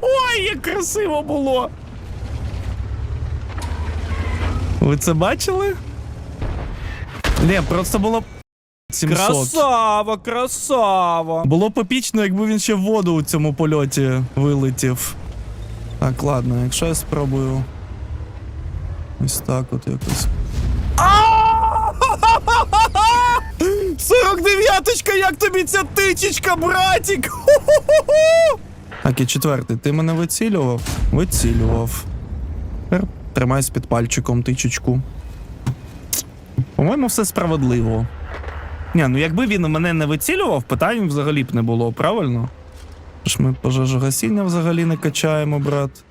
Ой, як красиво було. Ви це бачили? Ні, просто було 700. Красава, красава. Було б епічно, якби він ще в воду у цьому польоті вилетів. Так, ладно, якщо я спробую. Ось так от якось. 49-ка, як тобі ця тичечка, братік! Ху-ху-ху-ху! Так, четвертий, ти мене вицілював? Вицілював. Тепер тримайся під пальчиком тичечку. По-моєму, все справедливо. Ні, ну якби він мене не вицілював, питань взагалі б не було, правильно? Тож ми пожежогасіння взагалі не качаємо, брат.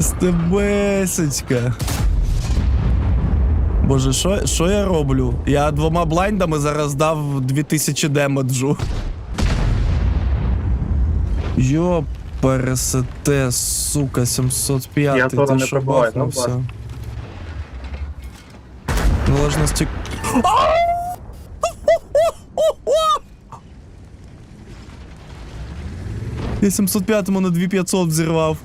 СТБсечка. Боже, що, що я роблю? Я двома блайндами зараз дав 2000 демеджу. Йо, пересете, сука, 705. Я ти не що ну, бахнувся? бачу. Належності. Я 705 на 2500 взірвав.